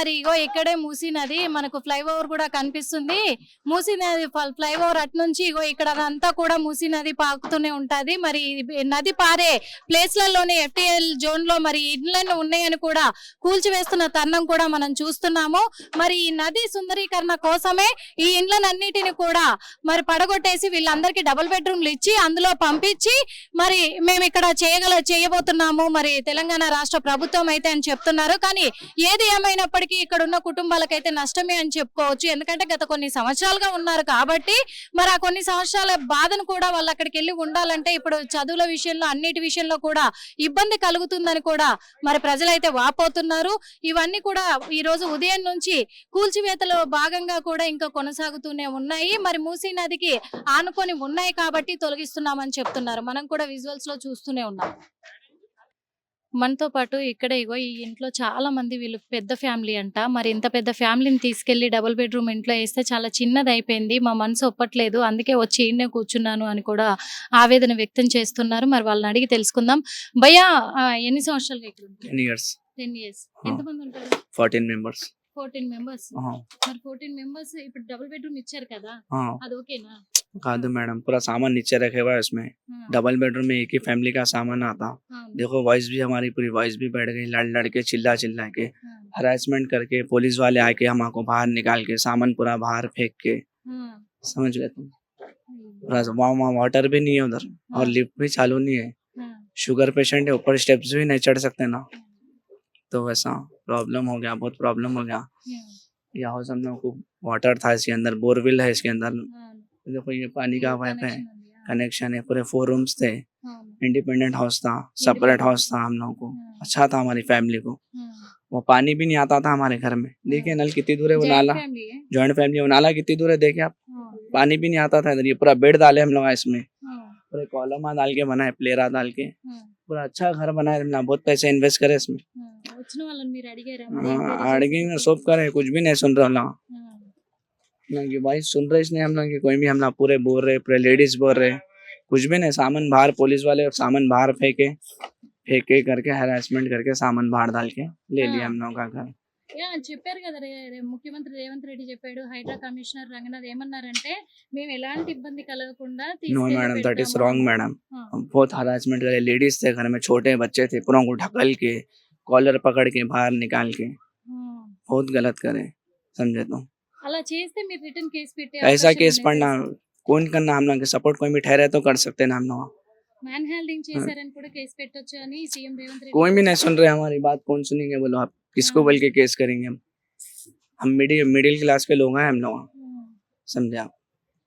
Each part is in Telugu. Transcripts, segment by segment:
మరి ఇగో ఇక్కడే మూసీ నది మనకు ఫ్లైఓవర్ కూడా కనిపిస్తుంది. మూసీ నది ఫ్లైఓవర్ అటు నుంచి ఇగో ఇక్కడ అంతా కూడా మూసీ నది పాకుతూనే ఉంటది. మరి నది పారే ప్లేస్లలోనే ఎఫ్టిఎల్ జోన్లో మరి ఇండ్లను ఉన్నాయని కూడా కూల్చివేస్తున్న తరుణం కూడా మనం చూస్తున్నాము. మరి ఈ నది సుందరీకరణ కోసమే ఈ ఇండ్లనన్నిటిని కూడా మరి పడగొట్టేసి వీళ్ళందరికీ డబుల్ బెడ్రూమ్లు ఇచ్చి అందులో పంపించి మరి మేము ఇక్కడ చేయగల చేయబోతున్నాము. మరి తెలంగాణ రాష్ట్ర ప్రభుత్వం అయితే అని చెప్తున్నారు. కానీ ఏది ఏమైనప్పటికీ ఇక్కడ ఉన్న కుటుంబాలకైతే నష్టమే అని చెప్పుకోవచ్చు. ఎందుకంటే గత కొన్ని సంవత్సరాలుగా ఉన్నారు కాబట్టి మరి ఆ కొన్ని సంవత్సరాల బాధను కూడా వాళ్ళు అక్కడికి వెళ్ళి ఉండాలంటే ఇప్పుడు చదువుల విషయంలో అన్నిటి విషయంలో కూడా ఇబ్బంది కలుగుతుందని కూడా మరి ప్రజలైతే వాపోతున్నారు. ఇవన్నీ కూడా ఈ రోజు ఉదయం నుంచి కూల్చివేతలో భాగంగా కూడా ఇంకా కొనసాగుతూనే ఉన్నాయి. మరి మూసీ నదికి ఆనుకొని ఉన్నాయి కాబట్టి తొలగిస్తున్నామని చెప్తున్నారు. మనం కూడా విజువల్స్లో చూస్తూనే ఉన్నాం. మనతో పాటు ఇక్కడ ఇగో ఈ ఇంట్లో చాలా మంది వీళ్ళు పెద్ద ఫ్యామిలీ అంట. మరి ఇంత పెద్ద ఫ్యామిలీని తీసుకెళ్ళి డబుల్ బెడ్రూమ్ ఇంట్లో వేస్తే చాలా చిన్నది అయిపోయింది మా మనసు ఒప్పట్లేదు. అందుకే వచ్చి ఈయనే కూర్చున్నాను అని కూడా ఆవేదన వ్యక్తం చేస్తున్నారు. మరి వాళ్ళని అడిగి తెలుసుకుందాం. భయ్యా ఎన్ని సంవత్సరాలు టెన్ ఇయర్స్. Ten years. ఎంతమంది ఉంటారు? Fourteen members. ఫోర్టీన్ మెంబర్స్ మరి ఫోర్టీన్ మెంబర్స్ ఇప్పుడు డబుల్ బెడ్రూమ్ ఇచ్చారు కదా हाँ అది ఓకేనా कादू मैडम पूरा सामान नीचे रखे हुआ है उसमें ఆ, डबल बेडरूम में एक ही फैमिली का सामान आता అవును. देखो वॉइस भी हमारी पूरी वॉइस भी बैठ गई लड़ लड़ के चिल्ला चिल्ला के ఆ, हरासमेंट करके पुलिस वाले आके हमको बाहर निकाल के सामान पूरा बाहर फेंक के ఆ, समझ गए तुम ఉమ్, पूरा वहाँ वहाँ वाटर भी नहीं है उधर और हाँ। लिफ्ट भी चालू नहीं है ఆ, शुगर पेशेंट है ऊपर स्टेप्स भी नहीं चढ़ सकते ना तो वैसा प्रॉब्लम हो गया बहुत प्रॉब्लम हो गया। या हो सबको वाटर था इसके अंदर बोरवेल है इसके अंदर। देखो ये पानी का पाइप है। कनेक्शन है पूरे फोर रूम्स थे। इंडिपेंडेंट हाउस था सेपरेट हाउस था हम लोगों को। अच्छा था हमारी फैमिली को। वो पानी भी नहीं आता था हमारे घर में। देखिए नल कितनी दूर है वो नाला। ज्वाइंट फैमिली है वो नाला कितनी दूर है देखिए आप। पानी भी नहीं आता था इधर ये पूरा बेड डाले हम लोग इसमें। पूरे कॉलमा डाल के बनाए प्लेरा डाल के। पूरा अच्छा घर बनाया बहुत पैसे इन्वेस्ट करे इसमें। हाँ. వచ్చిన వాళ్ళని మీరు అడిగారా మరి ఏం हाँ, query अड़गे చేశారు? सब करे कुछ भी नहीं सुन रहे हम लोग हाँ, ना कि भाई सुन रहे इसने हम लोग कि कोई भी हम लोग पूरे बोल रहे पूरे लेडीज बोल रहे कुछ भी नहीं सामान बाहर पुलिस वाले सामान बाहर फेंके फेंके करके हरासमेंट करके सामान बाहर डाल के ले लिया हम लोग का घर యా, చెప్పారు కదా రే- రే- ముఖ్యమంత్రి రేవంత్ రెడ్డి చెప్పాడు హైడ్రా కమిషనర్ రంగనాథ్ ఏమన్నారంటే మేము ఎలాంటి ఇబ్బంది కలగకుండా नो తీసుకెళ్ళి मैडम दैट इज పెడతాము. रॉन्ग मैडम हाँ, बहुत हरासमेंट करे लेडीज थे घर में छोटे बच्चे थे पूरा को ढकल के कॉलर पकड़ के बाहर निकाल के हाँ. बहुत गलत करे समझे तो అలా చేస్తే మీరు రిటర్న్ కేసు పెట్టే ऐसा केस पढ़ना कौन करना हम लोग के सपोर्ट कोई भी ठहरे तो कर सकते ना हम लोग మ్యాన్ హ్యాండింగ్ చేశారని కూడా కేసు పెట్టొచ్చు అని సీఎం రేవంత్ రెడ్డి कोई भी नहीं सुन रहे हमारी बात कौन सुनेंगे बोलो आप किसको हाँ। बोल के केस करेंगे हम हम मिडिल मिडिल क्लास के लोग हैं हम लोग हाँ. समझे आप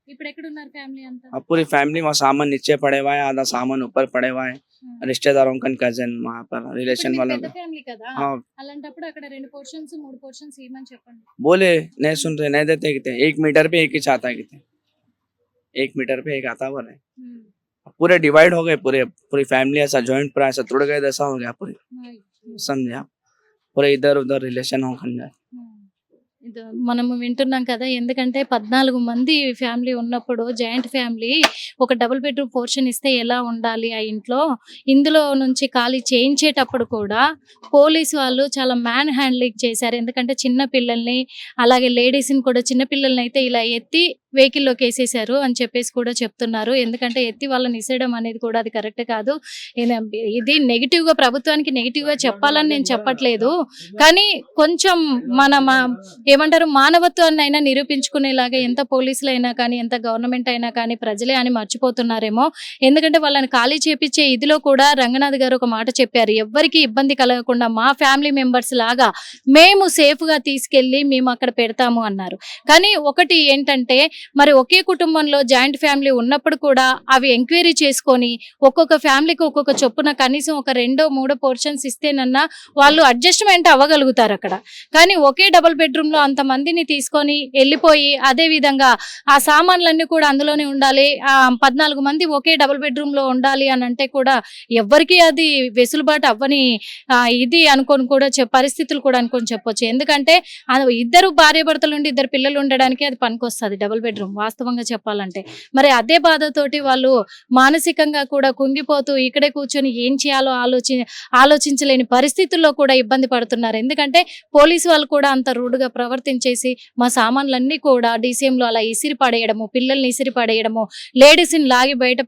ఇప్పుడు ఎక్కడ ఉన్నారు ఫ్యామిలీ అంతా अब पूरी फैमिली वहाँ सामान नीचे पड़े हुआ है आधा सामान ऊपर पड़े हुआ है हाँ. रिश्तेदारों का कजन वहाँ पर ఇప్పుడు रिलेशन మీకు वालों పెద్ద का ఫ్యామిలీ కదా हाँ అలాంటప్పుడు అక్కడ రెండు పోర్షన్స్ మూడు పోర్షన్స్ ఇవ్వమని చెప్పండి बोले नहीं सुन रहे नहीं देते कहते एक मीटर पे एक ही चाहता है कहते एक मीटर पे एक आता बोले ఉమ్. पूरे डिवाइड हो गए पूरे पूरी फैमिली ऐसा जॉइंट पूरा ऐसा टूट गए ऐसा हो गया पूरी హాయ్. समझे आप पूरे इधर उधर रिलेशन हो खन जाए ఇది మనము వింటున్నాం కదా ఎందుకంటే పద్నాలుగు మంది ఫ్యామిలీ ఉన్నప్పుడు జాయింట్ ఫ్యామిలీ ఒక డబుల్ బెడ్రూమ్ పోర్షన్ ఇస్తే ఎలా ఉండాలి ఆ ఇంట్లో? ఇందులో నుంచి ఖాళీ చేయించేటప్పుడు కూడా పోలీసు వాళ్ళు చాలా మ్యాన్ హ్యాండ్లింగ్ చేశారు. ఎందుకంటే చిన్న పిల్లల్ని అలాగే లేడీస్ని కూడా చిన్న పిల్లల్ని అయితే ఇలా ఎత్తి వెహికల్లోకి వేసేసారు అని చెప్పేసి కూడా చెప్తున్నారు. ఎందుకంటే ఎత్తి వాళ్ళని ఇసేయడం అనేది కూడా అది కరెక్ట్ కాదు. ఇది- ఇది నెగిటివ్గా ప్రభుత్వానికి నెగిటివ్గా చెప్పాలని నేను చెప్పట్లేదు. కానీ కొంచెం మన మా- ఏమంటారు మానవత్వాన్ని అయినా నిరూపించుకునేలాగా ఎంత పోలీసులు అయినా కానీ ఎంత గవర్నమెంట్ అయినా కానీ ప్రజలే అని మర్చిపోతున్నారేమో. ఎందుకంటే వాళ్ళని ఖాళీ చేపించే ఇదిలో కూడా రంగనాథ్ గారు ఒక మాట చెప్పారు. ఎవ్వరికి ఇబ్బంది కలగకుండా మా ఫ్యామిలీ మెంబర్స్ లాగా మేము సేఫ్గా తీసుకెళ్ళి మేము అక్కడ పెడతాము అన్నారు. కానీ ఒకటి ఏంటంటే మరి ఒకే కుటుంబంలో జాయింట్ ఫ్యామిలీ ఉన్నప్పుడు కూడా అవి ఎంక్వైరీ చేసుకొని ఒక్కొక్క ఫ్యామిలీకి ఒక్కొక్క చొప్పున కనీసం ఒక రెండో మూడో పోర్షన్స్ ఇస్తేనన్నా వాళ్ళు అడ్జస్ట్మెంట్ అవ్వగలుగుతారు అక్కడ. కానీ ఒకే డబుల్ బెడ్రూమ్లో లో అంత మందిని తీసుకొని వెళ్ళిపోయి అదే విధంగా ఆ సామాన్లన్నీ కూడా అందులోనే ఉండాలి. ఆ పద్నాలుగు మంది ఒకే డబుల్ బెడ్రూమ్లో ఉండాలి అని అంటే కూడా ఎవ్వరికి అది వెసులుబాటు అవ్వని ఇది అనుకొని కూడా పరిస్థితులు కూడా అనుకొని చెప్పొచ్చు. ఎందుకంటే ఇద్దరు భార్య భర్తలు ఉండి ఇద్దరు పిల్లలు ఉండడానికి అది పనికొస్తుంది డబుల్ బెడ్రూమ్. వాస్తవంగా చెప్పాలంటే. మరి అదే బాధతోటి వాళ్ళు మానసికంగా కూడా కుంగిపోతూ ఇక్కడే కూర్చొని ఏం చేయాలో ఆలోచి ఆలోచించలేని పరిస్థితుల్లో కూడా ఇబ్బంది పడుతున్నారు. ఎందుకంటే పోలీసు వాళ్ళు కూడా అంత రూడ్గా ప్రవర్తించేసి మా సామాన్లన్నీ కూడా DCM లో అలా ఇసిరి పడేయడము పిల్లల్ని ఇసిరి పడేయడము లేడీస్ని లాగి బయట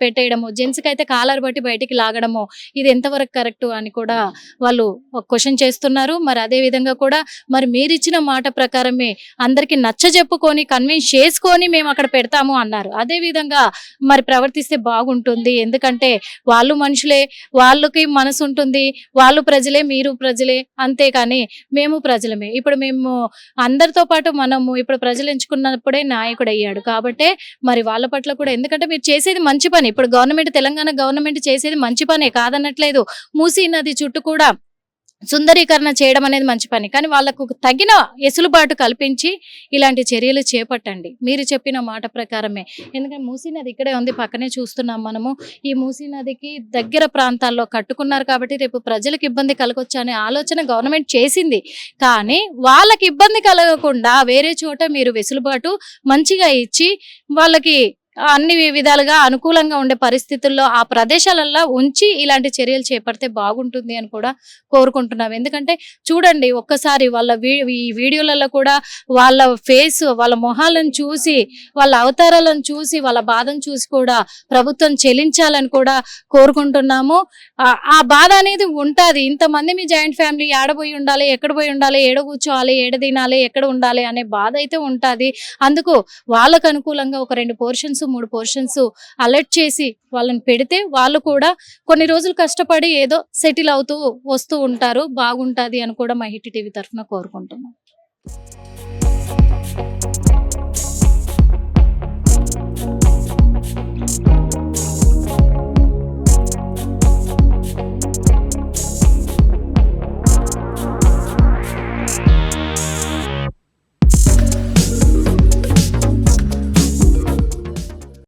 పెట్టేయడము జెంట్స్కి అయితే కాలర్ బట్టి బయటికి లాగడము ఇది ఎంతవరకు కరెక్ట్ అని కూడా వాళ్ళు క్వశ్చన్ చేస్తున్నారు. మరి అదే విధంగా కూడా మరి మీరిచ్చిన మాట ప్రకారమే అందరికి నచ్చ చెప్పుకొని కన్విన్స్ చేసుకొని మేము అక్కడ పెడతాము అన్నారు. అదే విధంగా మరి ప్రవర్తిస్తే బాగుంటుంది. ఎందుకంటే వాళ్ళు మనుషులే వాళ్ళకి మనసు ఉంటుంది. వాళ్ళు ప్రజలే మీరు ప్రజలే అంతేకాని మేము ప్రజలమే. ఇప్పుడు మేము అందరితో పాటు మనము ఇప్పుడు ప్రజలు ఎంచుకున్నప్పుడే నాయకుడు అయ్యాడు. కాబట్టే మరి వాళ్ళ పట్ల కూడా ఎందుకంటే మీరు చేసేది మంచి పని. ఇప్పుడు గవర్నమెంట్ తెలంగాణ గవర్నమెంట్ చేసేది మంచి పనే కాదనట్లేదు. మూసీ నది చుట్టూ కూడా సుందరీకరణ చేయడం అనేది మంచి పని. కానీ వాళ్ళకు తగిన ఎసులుబాటు కల్పించి ఇలాంటి చర్యలు చేపట్టండి. మీరు చెప్పిన మాట ప్రకారమే. ఎందుకంటే మూసీ నది ఇక్కడే ఉంది పక్కనే చూస్తున్నాం మనము. ఈ మూసీ నదికి దగ్గర ప్రాంతాల్లో కట్టుకున్నారు కాబట్టి రేపు ప్రజలకు ఇబ్బంది కలగొచ్చు అనే ఆలోచన గవర్నమెంట్ చేసింది. కానీ వాళ్ళకి ఇబ్బంది కలగకుండా వేరే చోట మీరు వెసులుబాటు మంచిగా ఇచ్చి వాళ్ళకి అన్ని విధాలుగా అనుకూలంగా ఉండే పరిస్థితుల్లో ఆ ప్రదేశాలలో ఉంచి ఇలాంటి చర్యలు చేపడితే బాగుంటుంది అని కూడా కోరుకుంటున్నాం. ఎందుకంటే చూడండి ఒక్కసారి వాళ్ళ వీ- ఈ వీడియోలలో కూడా వాళ్ళ ఫేస్ వాళ్ళ మొహాలను చూసి వాళ్ళ అవతారాలను చూసి వాళ్ళ బాధను చూసి కూడా ప్రభుత్వం చెల్లించాలని కూడా కోరుకుంటున్నాము. ఆ- ఆ బాధ అనేది ఉంటుంది. ఇంతమంది మీ జాయింట్ ఫ్యామిలీ ఏడబోయి ఉండాలి ఎక్కడ పోయి ఉండాలి ఏడ కూర్చోవాలి ఏడ తినాలి ఎక్కడ ఉండాలి అనే బాధ అయితే ఉంటుంది. అందుకు వాళ్ళకు అనుకూలంగా ఒక రెండు పోర్షన్స్ మూడు పోర్షన్స్ అలర్ట్ చేసి వాళ్ళని పెడితే వాళ్ళు కూడా కొన్ని రోజులు కష్టపడి ఏదో సెటిల్ అవుతూ వస్తూ ఉంటారు బాగుంటది అని కూడా మా హిట్ టీవీ తరఫున కోరుకుంటున్నాం.